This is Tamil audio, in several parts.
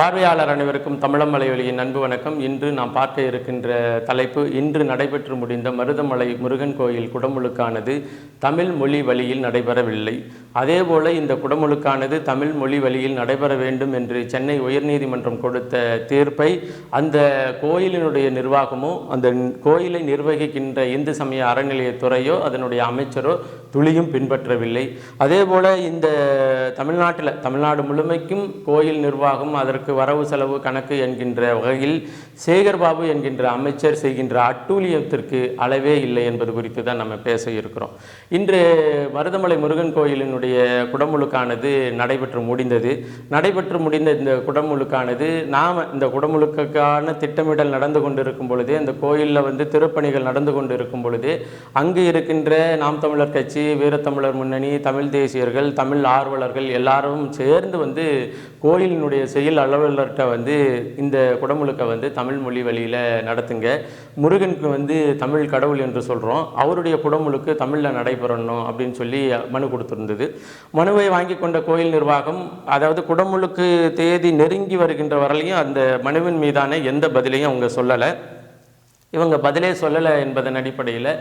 பார்வையாளர் அனைவருக்கும் தமிழமலை ஒலியின் அன்பு வணக்கம். இன்று நாம் பார்க்க இருக்கின்ற தலைப்பு இன்று நடைபெற்று முடிந்த மருதமலை முருகன் கோயில் குடமுழுக்கானது தமிழ் மொழி வழியில் நடைபெறவில்லை. அதேபோல இந்த குடமுழுக்கானது தமிழ் மொழி வழியில் நடைபெற வேண்டும் என்று சென்னை உயர்நீதிமன்றம் கொடுத்த தீர்ப்பை அந்த கோயிலினுடைய நிர்வாகமோ அந்த கோயிலை நிர்வகிக்கின்ற இந்து சமய அறநிலையத்துறையோ அதனுடைய அமைச்சரோ துளியும் பின்பற்றவில்லை. அதேபோல இந்த தமிழ்நாட்டில் தமிழ்நாடு முழுமைக்கும் கோயில் நிர்வாகம் அதற்கு வரவு செலவு கணக்கு என்கின்ற வகையில் சேகர்பாபு என்கின்ற அமைச்சர் செய்கின்ற அட்டூழியத்திற்கு அளவே இல்லை என்பது குறித்து தான் நம்ம பேச இருக்கிறோம். இன்று மருதமலை முருகன் கோயிலினுடைய குடமுழுக்கானது நடைபெற்று முடிந்தது. நடைபெற்று முடிந்த இந்த குடமுழுக்கானது நாம் இந்த குடமுழுக்கான திட்டமிடல் நடந்து கொண்டிருக்கும் பொழுது அந்த கோயிலில் வந்து திருப்பணிகள் நடந்து கொண்டு இருக்கும் பொழுது அங்கு இருக்கின்ற நாம் தமிழர் கட்சி வீரத்தமிழர் முன்னணி தமிழ் தேசியர்கள் தமிழ் ஆர்வலர்கள் எல்லாரும் சேர்ந்து வந்து கோயிலினுடைய செயல் அலுவலர்கிட்ட வந்து இந்த குடமுழுக்கை வந்து தமிழ் மொழி வழியில் நடத்துங்க. முருகனுக்கு வந்து தமிழ் கடவுள் என்று சொல்கிறோம் அவருடைய குடமுழுக்கு தமிழில் நடைபெறணும் அப்படின்னு சொல்லி மனு கொடுத்துருந்தது. மனுவை வாங்கி கொண்ட கோயில் நிர்வாகம் அதாவது குடமுழுக்கு தேதி நெருங்கி வருகின்ற வரையிலையும் அந்த மனுவின் மீதான எந்த பதிலையும் அவங்க சொல்லலை. இவங்க பதிலே சொல்லலை என்பதன் அடிப்படையில்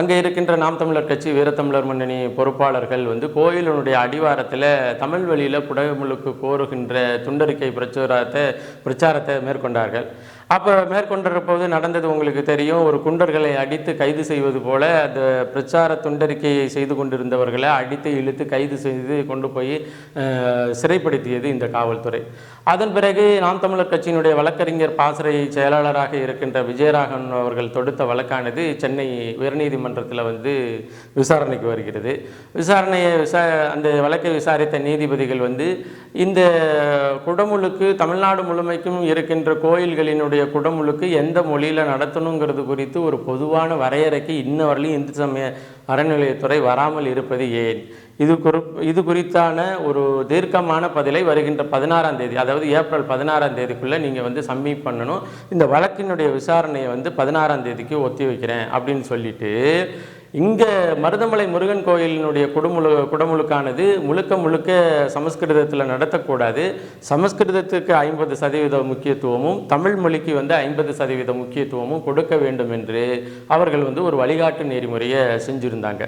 அங்கே இருக்கின்ற நாம் தமிழர் கட்சி வீரத்தமிழர் முன்னணி பொறுப்பாளர்கள் வந்து கோயிலினுடைய அடிவாரத்தில் தமிழ் வழியில் புடகமுழுக்கு கோருகின்ற துண்டறிக்கை பிரச்சாரத்தை பிரச்சாரத்தை மேற்கொண்டார்கள். அப்போ மேற்கொண்டிருப்போது நடந்தது உங்களுக்கு தெரியும். ஒரு குண்டர்களை அடித்து கைது செய்வது போல அந்த பிரச்சார துண்டறிக்கையை செய்து கொண்டிருந்தவர்களை அடித்து இழுத்து கைது செய்து கொண்டு போய் சிறைப்படுத்தியது இந்த காவல்துறை. அதன் பிறகு நாம் தமிழர் கட்சியினுடைய வழக்கறிஞர் பாசறை செயலாளராக இருக்கின்ற விஜயராகவன் அவர்கள் தொடுத்த வழக்கானது சென்னை உயர்நீதிமன்றத்தில் வந்து விசாரணைக்கு வருகிறது. விசாரணையை விசா அந்த வழக்கை விசாரித்த நீதிபதிகள் வந்து இந்த குடமுழுக்கு தமிழ்நாடு முழுமைக்கும் இருக்கின்ற கோயில்களினுடைய குடமுழுக்கு எந்த மொழியில் நடத்தணுங்கிறது குறித்து ஒரு பொதுவான வரையறைக்கு இன்ன வரலையும் இந்து சமய அறநிலையத்துறை வராமல் இருப்பது ஏன்? இது குறி இது குறித்தான ஒரு தீர்க்கமான பதிலை வருகின்ற பதினாறாம் தேதி அதாவது ஏப்ரல் பதினாறாம் தேதிக்குள்ளே நீங்கள் வந்து சப்மிட் பண்ணணும். இந்த வழக்கினுடைய விசாரணையை வந்து பதினாறாம் தேதிக்கு ஒத்தி வைக்கிறேன் அப்படின்னு சொல்லிட்டு இங்கே மருதமலை முருகன் கோயிலினுடைய குடமுழு குடமுழுக்கானது முழுக்க முழுக்க சமஸ்கிருதத்தில் நடத்தக்கூடாது. சமஸ்கிருதத்துக்கு ஐம்பது சதவீத முக்கியத்துவமும் தமிழ் மொழிக்கு வந்து ஐம்பது சதவீத முக்கியத்துவமும் கொடுக்க வேண்டும் என்று அவர்கள் வந்து ஒரு வழிகாட்டு நெறிமுறையை செஞ்சுருந்தாங்க.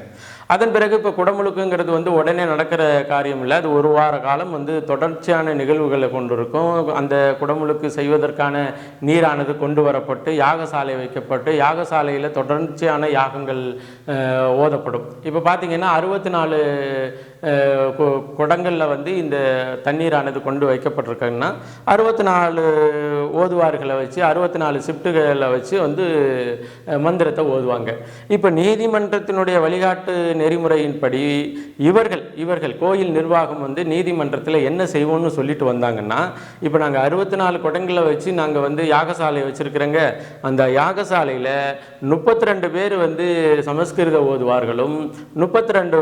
அதன் பிறகு இப்போ குடமுழுக்குங்கிறது வந்து உடனே நடக்கிற காரியம் இல்லை அது ஒரு வார காலம் வந்து தொடர்ச்சியான நிகழ்வுகளை கொண்டிருக்கும். அந்த குடமுழுக்கு செய்வதற்கான நீரானது கொண்டு வரப்பட்டு யாகசாலை வைக்கப்பட்டு யாகசாலையில் தொடர்ச்சியான யாகங்கள் ஓதப்படும். இப்போ பார்த்தீங்கன்னா அறுபத்தி நாலு குடங்களில் வந்து இந்த தண்ணீரானது கொண்டு வைக்கப்பட்டிருக்குன்னா அறுபத்தி நாலு ஓதுவார்களை வச்சு அறுபத்தி நாலு ஷிஃப்ட்டுகளை வச்சு வந்து மந்திரத்தை ஓதுவாங்க. இப்போ நீதிமன்றத்தினுடைய வழிகாட்டு நெறிமுறையின்படி இவர்கள் இவர்கள் கோயில் நிர்வாகம் வந்து நீதிமன்றத்தில் என்ன செய்வோம்னு சொல்லிட்டு வந்தாங்கன்னா இப்போ நாங்கள் அறுபத்தி நாலு குடங்களை வச்சு நாங்கள் வந்து யாகசாலை வச்சுருக்கிறோங்க. அந்த யாகசாலையில் முப்பத்தி ரெண்டு பேர் வந்து சமஸ்கிருத ஓதுவார்களும் முப்பத்தி ரெண்டு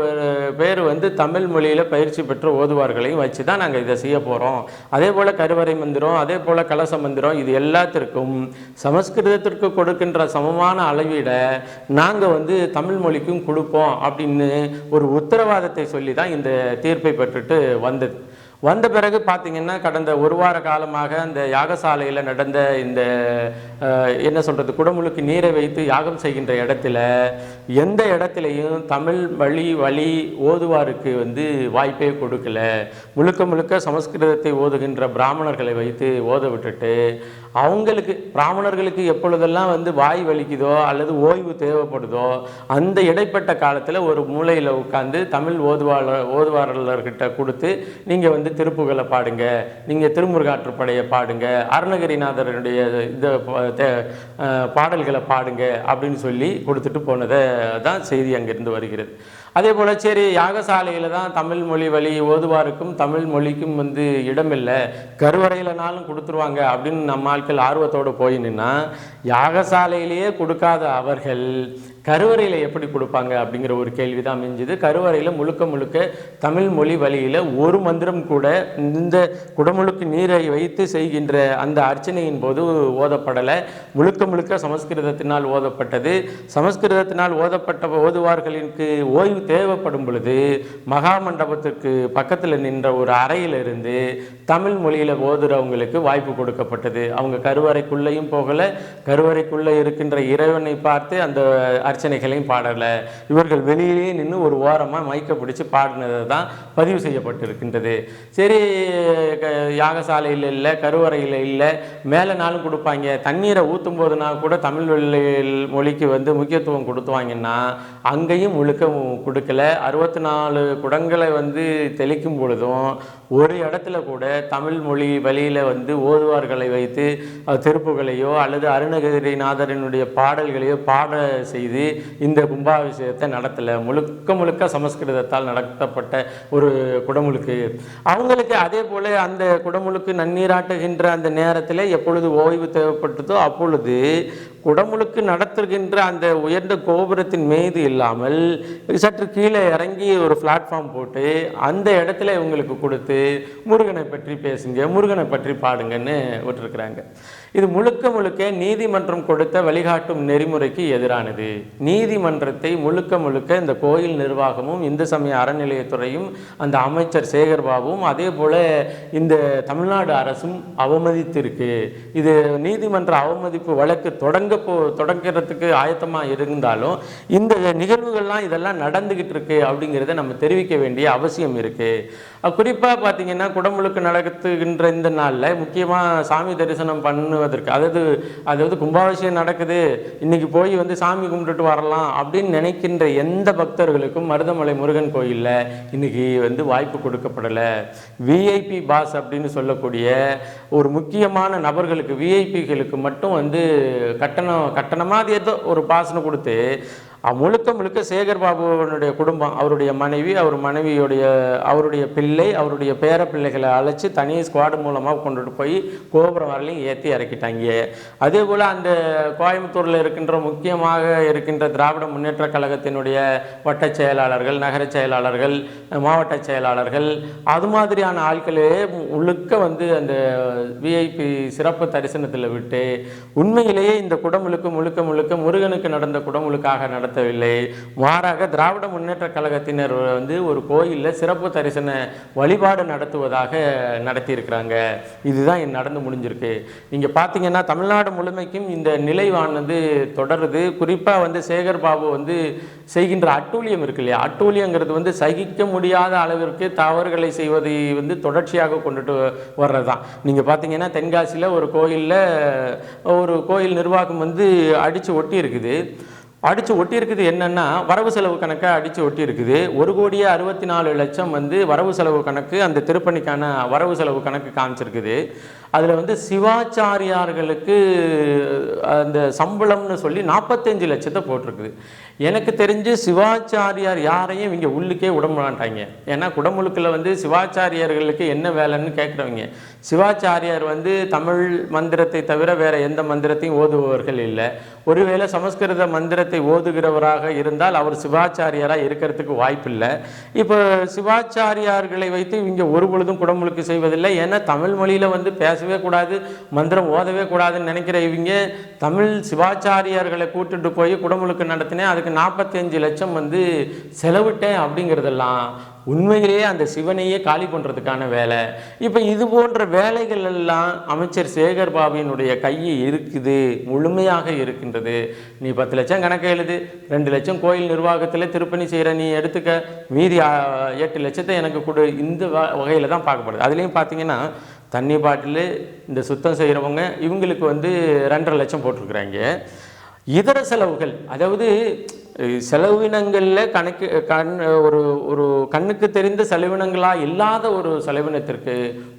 பேர் வந்து தமிழ் மொழியில் பயிற்சி பெற்று ஓதுவார்களையும் வச்சு தான் நாங்கள் இதை செய்ய போகிறோம் அதே போல் கருவறை மந்திரம் அதே போல் கலச மந்திரம் இது எல்லாத்திற்கும் சமஸ்கிருதத்திற்கு கொடுக்கின்ற சமமான அளவீட நாங்கள் வந்து தமிழ் மொழிக்கும் கொடுப்போம் அப்படின்னு ஒரு உத்தரவாதத்தை சொல்லி தான் இந்த தீர்ப்பை பெற்றுட்டு வந்தது. வந்த பிறகு பார்த்தீங்கன்னா கடந்த ஒரு வார காலமாக அந்த யாகசாலையில் நடந்த இந்த என்ன சொல்கிறது குடமுழுக்கு நீரை வைத்து யாகம் செய்கின்ற இடத்துல எந்த இடத்துலையும் தமிழ் வழி வழி ஓதுவாருக்கு வந்து வாய்ப்பே கொடுக்கல. முழுக்க முழுக்க சமஸ்கிருதத்தை ஓதுகின்ற பிராமணர்களை வைத்து ஓத விட்டுட்டு அவங்களுக்கு பிராமணர்களுக்கு எப்பொழுதெல்லாம் வந்து வாய் வலிக்குதோ அல்லது ஓய்வு தேவைப்படுதோ அந்த இடைப்பட்ட காலத்தில் ஒரு மூலையில் உட்காந்து தமிழ் ஓதுவாளர் ஓதுவாளர்கிட்ட கொடுத்து நீங்கள் வந்து திருப்புகளை பாடுங்க. நீங்கள் திருமுருகாற்றுப்படையை பாடுங்க. அருணகிரிநாதருடைய இந்த பாடல்களை பாடுங்க அப்படின்னு சொல்லி கொடுத்துட்டு போனதை தான் செய்தி அங்கிருந்து வருகிறது. அதே போல் சரி யாகசாலையில் தான் தமிழ் மொழி வழி ஓதுவாருக்கும் தமிழ் மொழிக்கும் வந்து இடமில்லை. கருவறையிலனாலும் கொடுத்துருவாங்க அப்படின்னு நம்ம ஆட்கள் ஆர்வத்தோடு போயினுன்னா யாகசாலையிலேயே கொடுக்காத அவர்கள் கருவறையில் எப்படி கொடுப்பாங்க அப்படிங்கிற ஒரு கேள்வி தான் அமைஞ்சுது கருவறையில் முழுக்க முழுக்க தமிழ் மொழி வழியில் ஒரு மந்திரம் கூட இந்த குடமுழுக்கு நீரை வைத்து செய்கின்ற அந்த அர்ச்சனையின் போது ஓதப்படலை. முழுக்க முழுக்க சமஸ்கிருதத்தினால் ஓதப்பட்டது. சமஸ்கிருதத்தினால் ஓதப்பட்ட ஓதுவார்களுக்கு ஓய்வு தேவைப்படும் பொழுது மகா மண்டபத்திற்கு பக்கத்தில் நின்ற ஒரு அறையிலிருந்து தமிழ் மொழியில் ஓதுறவங்களுக்கு வாய்ப்பு கொடுக்கப்பட்டது. அவங்க கருவறைக்குள்ளேயும் போகலை. கருவறைக்குள்ளே இருக்கின்ற இறைவனை பார்த்து அந்த அர்ச்சனைகளையும் பாடலை. இவர்கள் வெளியிலேயே நின்று ஒரு ஓரமாக மைக்கை பிடிச்சி பாடினது தான் பதிவு செய்யப்பட்டிருக்கின்றது. சரி க- யாகசாலையில் இல்லை கருவறையில் இல்லை மேலே நாளும் கொடுப்பாங்க. தண்ணீரை ஊற்றும் போதுனா கூட தமிழ் மொழிக்கு வந்து முக்கியத்துவம் கொடுத்துவாங்கன்னா அங்கேயும் முழுக்க கொடுக்கல. அறுபத்தி நாலு குடங்களை வந்து தெளிக்கும் பொழுதும் ஒரு இடத்துல கூட தமிழ் மொழி வழியில் வந்து ஓதுவார்களை வைத்து திருப்புகளையோ அல்லது அருணகிரிநாதரனுடைய பாடல்களையோ பாட செய்து இந்த கும்பாபிஷேகத்தை நடத்தலை. முழுக்க முழுக்க சமஸ்கிருதத்தால் நடத்தப்பட்ட ஒரு குடமுழுக்கு. அவங்களுக்கு அதே போல அந்த குடமுழுக்கு நன்னீராட்டுகின்ற அந்த நேரத்தில் எப்பொழுது ஓய்வு தேவைப்பட்டதோ அப்பொழுது குடமுழுக்கு நடத்துகின்ற அந்த உயர்ந்த கோபுரத்தின் மீது இல்லாமல் சற்று கீழே இறங்கி ஒரு பிளாட்ஃபார்ம் போட்டு அந்த இடத்துல இவங்களுக்கு கொடுத்து முருகனை பற்றி பேசுங்க முருகனை பற்றி பாடுங்கன்னு விட்டுருக்குறாங்க. இது முழுக்க முழுக்க நீதிமன்றம் கொடுத்த வழிகாட்டும் நெறிமுறைக்கு எதிரானது. நீதிமன்றத்தை முழுக்க முழுக்க இந்த கோயில் நிர்வாகமும் இந்து சமய அறநிலையத்துறையும் அந்த அமைச்சர் சேகர் பாபுவும் அதே போல இந்த தமிழ்நாடு அரசும் அவமதித்திருக்கு. இது நீதிமன்ற அவமதிப்பு வழக்கு தொடங்க தொடங்க போ தொடங்கிறதுக்கு ஆயத்தமாக இருந்தாலும் இந்த நிகழ்வுகள்லாம் இதெல்லாம் நடந்துக்கிட்டு இருக்கு அப்படிங்கிறத நம்ம தெரிவிக்க வேண்டிய அவசியம் இருக்குது குறிப்பாக குறிப்பா பார்த்தீங்கன்னா குடமுழுக்கு நடத்துகின்ற இந்த நாளில் முக்கியமாக சாமி தரிசனம் பண்ணுவதற்கு அதாவது அதாவது கும்பாபிஷேகம் நடக்குது இன்றைக்கி போய் வந்து சாமி கும்பிட்டுட்டு வரலாம் அப்படின்னு நினைக்கின்ற எந்த பக்தர்களுக்கும் மருதமலை முருகன் கோயிலில் இன்றைக்கி வந்து வாய்ப்பு கொடுக்கப்படலை. விஐபி பாஸ் அப்படின்னு சொல்லக்கூடிய ஒரு முக்கியமான நபர்களுக்கு விஐபிகளுக்கு மட்டும் வந்து கட்டணம் கட்டணமாக ஏதோ ஒரு பாசனம் கொடுத்து முழுக்க முழுக்க சேகர் பாபுவனுடைய குடும்பம் அவருடைய மனைவி அவர் மனைவியுடைய அவருடைய பிள்ளை அவருடைய பேர பிள்ளைகளை அழைச்சி தனி ஸ்குவாடு மூலமாக கொண்டுட்டு போய் கோபுரம் வரலையும் ஏற்றி இறக்கிட்டாங்க. அதே போல் அந்த கோயம்புத்தூரில் இருக்கின்ற முக்கியமாக இருக்கின்ற திராவிட முன்னேற்ற கழகத்தினுடைய வட்டச் செயலாளர்கள் நகர செயலாளர்கள் மாவட்ட செயலாளர்கள் அது மாதிரியான ஆட்களே முழுக்க வந்து அந்த விஐபி சிறப்பு தரிசனத்தில் விட்டு உண்மையிலேயே இந்த குடமுழுக்கு முழுக்க முழுக்க முருகனுக்கு நடந்த குடமுழுக்காக நடத்தவில்லை. மாறாக திராவிட முன்னேற்ற கழகத்தினர் வந்து ஒரு கோயிலில் சிறப்பு தரிசன வழிபாடு நடத்துவதாக நடத்தியிருக்கிறாங்க. இதுதான் நடந்து முடிஞ்சிருக்கு. நீங்கள் பார்த்தீங்கன்னா தமிழ்நாடு முழுமைக்கும் இந்த நிலைவானது தொடருது. குறிப்பாக வந்து சேகர் பாபு வந்து செய்கின்ற அட்டூழியம் இருக்கு இல்லையா? அட்டூழியங்கிறது வந்து சகிக்க முடியாத அளவிற்கு தவறுகளை செய்வதை வந்து தொடர்ச்சியாக கொண்டுட்டு வர்றது தான் நீங்கள் பார்த்தீங்கன்னா தென்காசியில் ஒரு கோயிலில் ஒரு கோயில் நிர்வாகம் வந்து அடித்து ஒட்டி இருக்குது அடித்து ஒட்டி இருக்குது வரவு செலவு கணக்கை அடித்து ஒட்டி இருக்குது ஒரு கோடியே அறுபத்தி நாலு லட்சம் வந்து வரவு செலவு கணக்கு அந்த திருப்பணிக்கான வரவு செலவு கணக்கு காமிச்சிருக்குது. அதில் வந்து சிவாச்சாரியார்களுக்கு அந்த சம்பளம்னு சொல்லி நாற்பத்தஞ்சு லட்சத்தை போட்டிருக்குது. எனக்கு தெரிஞ்சு சிவாச்சாரியார் யாரையும் இங்கே உள்ளுக்கே விட மாட்டாங்க. ஏன்னா குடமுழுக்கில் வந்து சிவாச்சாரியார்களுக்கு என்ன வேலைன்னு கேட்குறவங்க சிவாச்சாரியார் வந்து தமிழ் மந்திரத்தை தவிர வேறு எந்த மந்திரத்தையும் ஓதுபவர்கள் இல்லை. ஒருவேளை சமஸ்கிருத மந்திரத்தை ஓதுகிறவராக இருந்தால் அவர் சிவாச்சாரியாராக இருக்கிறதுக்கு வாய்ப்பில்லை. இப்போ சிவாச்சாரியார்களை வைத்து இங்கே ஒரு பொழுதும் குடமுழுக்கு செய்வதில்லை. ஏன்னா தமிழ் மொழியில் வந்து பேசவே கூடாது மந்திரம் ஓதவே கூடாதுன்னு நினைக்கிற இவங்க தமிழ் சிவாச்சாரியார்களை கூட்டுட்டு போய் குடமுழுக்கு நடத்தினேன். அதுக்கு நாற்பத்தஞ்சு லட்சம் வந்து செலவிட்டேன் அப்படிங்கிறதெல்லாம் உண்மையிலேயே அந்த சிவனையே காலி பண்ணுறதுக்கான வேலை. இப்போ இது போன்ற வேலைகள் எல்லாம் அமைச்சர் சேகர் பாபுவினுடைய கையில் இருக்குது முழுமையாக இருக்கின்றது. நீ பத்து லட்சம் கணக்கு எழுது ரெண்டு லட்சம் கோயில் நிர்வாகத்தில் திருப்பணி செய்கிற நீ எடுத்துக்க. மீதி எட்டு லட்சத்தை எனக்கு கொடு. இந்த வகையில் தான் பார்க்கப்படுது. அதுலேயும் பார்த்தீங்கன்னா தண்ணி பாட்டில் இந்த சுத்தம் செய்கிறவங்க இவங்களுக்கு வந்து ரெண்டரை லட்சம் போட்டிருக்கிறாங்க. இதர செலவுகள் அதாவது செலவினங்களில் கணக்கு கண் ஒரு ஒரு கண்ணுக்கு தெரிந்த செலவினங்களாக இல்லாத ஒரு செலவினத்திற்கு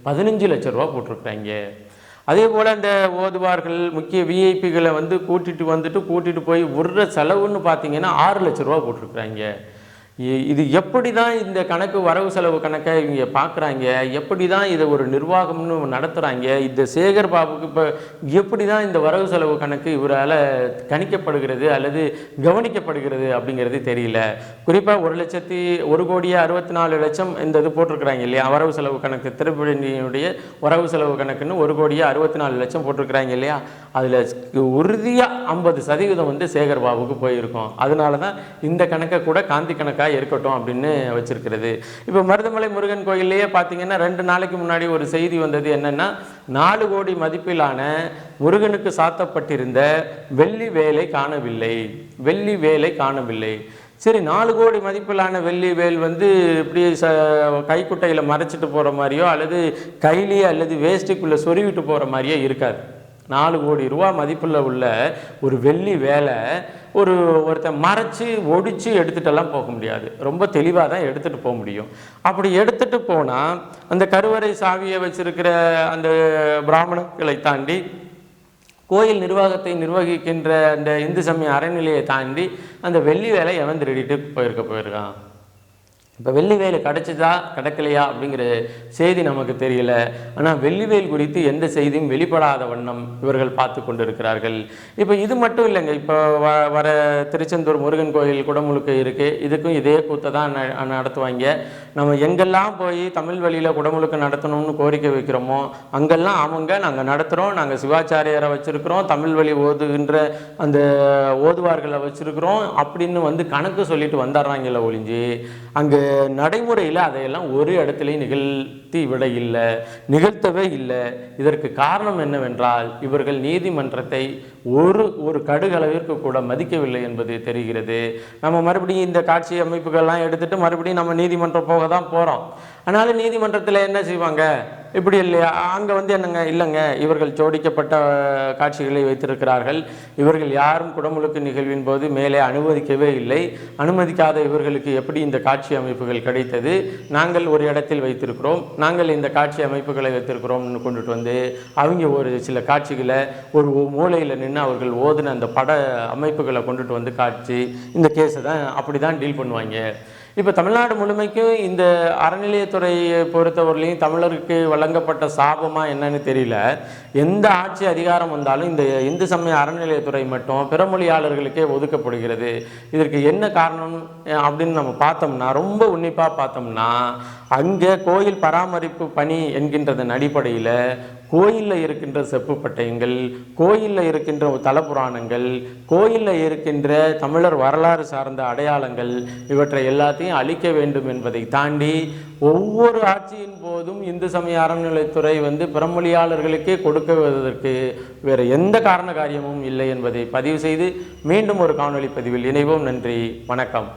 பதினஞ்சு லட்ச ரூபா போட்டிருக்கிறாங்க. அதே போல் அந்த ஓதுவார்கள் முக்கிய விஐபிகளை வந்து கூட்டிகிட்டு வந்துட்டு கூட்டிகிட்டு போய் விடுற செலவுன்னு பார்த்தீங்கன்னா ஆறு லட்ச ரூபா போட்டிருக்கிறாங்க. இது எப்படி தான் இந்த கணக்கு வரவு செலவு கணக்கை இவங்க பார்க்குறாங்க எப்படி தான் இதை ஒரு நிர்வாகம்னு நடத்துகிறாங்க இந்த சேகர் பாபுக்கு இப்போ எப்படி தான் இந்த வரவு செலவு கணக்கு இவரால் கணிக்கப்படுகிறது அல்லது கவனிக்கப்படுகிறது அப்படிங்கிறது தெரியல. குறிப்பாக ஒரு லட்சத்தி ஒரு கோடியே அறுபத்தி நாலு லட்சம் இந்த இது போட்டிருக்கிறாங்க இல்லையா? வரவு செலவு கணக்கு திருப்பணியினுடைய வரவு செலவு கணக்குன்னு ஒரு கோடியே அறுபத்தி நாலு லட்சம் போட்டிருக்கிறாங்க இல்லையா? அதில் உறுதியாக ஐம்பது சதவீதம் வந்து சேகர் பாபுக்கு போயிருக்கும். அதனால தான் இந்த கணக்கை கூட காந்தி கணக்காக இருக்கட்டும் அப்படின்னு வச்சிருக்கிறது. இப்போ மருதமலை முருகன் கோயில்லையே பார்த்தீங்கன்னா ரெண்டு நாளைக்கு முன்னாடி ஒரு செய்தி வந்தது என்னன்னா நாலு கோடி மதிப்பிலான முருகனுக்கு சாத்தப்பட்டிருந்த வெள்ளி வேலை காணவில்லை. வெள்ளி வேலை காணவில்லை. சரி நாலு கோடி மதிப்பிலான வெள்ளி வேல் வந்து இப்படி ச கைக்குட்டையில் மறைச்சிட்டு போகிற மாதிரியோ அல்லது கையிலேயே அல்லது வேஷ்டிக்குள்ளே சொருவிட்டு போகிற மாதிரியோ இருக்காது. நாலு கோடி ரூபா மதிப்பில் உள்ள ஒரு வெள்ளி வேலை ஒரு ஒருத்தன் மறைச்சு ஒடிச்சு எடுத்துகிட்டெல்லாம் போக முடியாது. ரொம்ப தெளிவாக தான் எடுத்துகிட்டு போக முடியும். அப்படி எடுத்துகிட்டு போனால் அந்த கருவறை சாவியை வச்சிருக்கிற அந்த பிராமணர்களை தாண்டி கோயில் நிர்வாகத்தை நிர்வகிக்கின்ற அந்த இந்து சமய அறநிலையை தாண்டி அந்த வெள்ளி வேலை எவன் திருடிட்டு போயிருக்க போயிருக்கான்? இப்போ வெள்ளி கிடச்சிதா கிடைச்சதா கிடைக்கலையா அப்படிங்கிற செய்தி நமக்கு தெரியல. ஆனால் வெள்ளி வேல் குறித்து எந்த செய்தியும் வெளிப்படாத வண்ணம் இவர்கள் பார்த்து கொண்டிருக்கிறார்கள். இப்போ இது மட்டும் இல்லைங்க. இப்போ வ வர திருச்செந்தூர் முருகன் கோயில் குடமுழுக்கு இருக்குது இதுக்கும் இதே கூத்தை தான் ந- நடத்துவாங்க. நம்ம எங்கெல்லாம் போய் தமிழ் வழியில் குடமுழுக்கு நடத்தணும்னு கோரிக்கை வைக்கிறோமோ அங்கெல்லாம் அவங்க நாங்கள் நடத்துகிறோம் நாங்கள் சிவாச்சாரியரை வச்சுருக்கிறோம். தமிழ் வழி ஓதுகின்ற அந்த ஓதுவார்களை வச்சுருக்கிறோம். அப்படின்னு வந்து கணக்கு சொல்லிட்டு வந்துடுறாங்கல்ல ஒழிஞ்சு அங்கே நடைமுறையில் அதையெல்லாம் ஒரு இடத்துலையும் நிகழ்த்தி விட இல்லை நிகழ்த்தவே இல்லை. இதற்கு காரணம் என்னவென்றால் இவர்கள் நீதிமன்றத்தை ஒரு ஒரு கடுகளவிற்கு கூட மதிக்கவில்லை என்பது தெரிகிறது. நம்ம மறுபடியும் இந்த காட்சி அமைப்புகள்லாம் எடுத்துட்டு மறுபடியும் நம்ம நீதிமன்றம் போக தான் போகிறோம் ஆனாலும் நீதிமன்றத்தில் என்ன செய்வாங்க? இப்படி இல்லையா? அங்கே வந்து என்னங்க? இல்லைங்க. இவர்கள் ஜோடிக்கப்பட்ட காட்சிகளை வைத்திருக்கிறார்கள். இவர்கள் யாரும் குடமுழுக்கு நிகழ்வின் போது மேலே அனுமதிக்கவே இல்லை. அனுமதிக்காத இவர்களுக்கு எப்படி இந்த காட்சி அமைப்புகள் கிடைத்தது? நாங்கள் ஒரு இடத்தில் வைத்திருக்கிறோம். நாங்கள் இந்த காட்சி அமைப்புகளை வைத்திருக்கிறோம்னு கொண்டுட்டு வந்து அவங்க ஒரு சில காட்சிகளை ஒரு மூலையில் நின்று அவர்கள் ஓதுன அந்த பட அமைப்புகளை கொண்டுட்டு வந்து காட்சி இந்த கேஸை தான் அப்படி தான் டீல் பண்ணுவாங்க. இப்போ தமிழ்நாடு முழுமைக்கும் இந்த அறநிலையத்துறையை பொறுத்தவரையிலையும் தமிழருக்கு வழங்கப்பட்ட சாபமாக என்னன்னு தெரியல. எந்த ஆட்சி அதிகாரம் வந்தாலும் இந்த இந்து சமய அறநிலையத்துறை மட்டும் பிறமொழியாளர்களுக்கே ஒதுக்கப்படுகிறது. இதற்கு என்ன காரணம் அப்படின்னு நம்ம பார்த்தோம்னா ரொம்ப உன்னிப்பாக பார்த்தோம்னா அங்கே கோயில் பராமரிப்பு பணி என்கின்றதன் அடிப்படையில் கோயிலில் இருக்கின்ற செப்பு பட்டயங்கள் கோயிலில் இருக்கின்ற தலபுராணங்கள் கோயிலில் இருக்கின்ற தமிழர் வரலாறு சார்ந்த அடையாளங்கள் இவற்றை எல்லாத்தையும் அழிக்க வேண்டும் என்பதை தாண்டி ஒவ்வொரு ஆட்சியின் போதும் இந்து சமய அறநிலைத்துறை வந்து பிறமொழியாளர்களுக்கே கொடுக்குவதற்கு வேறு எந்த காரண காரியமும் இல்லை என்பதை பதிவு செய்து மீண்டும் ஒரு காணொளி பதிவில் இணைவோம். நன்றி. வணக்கம்.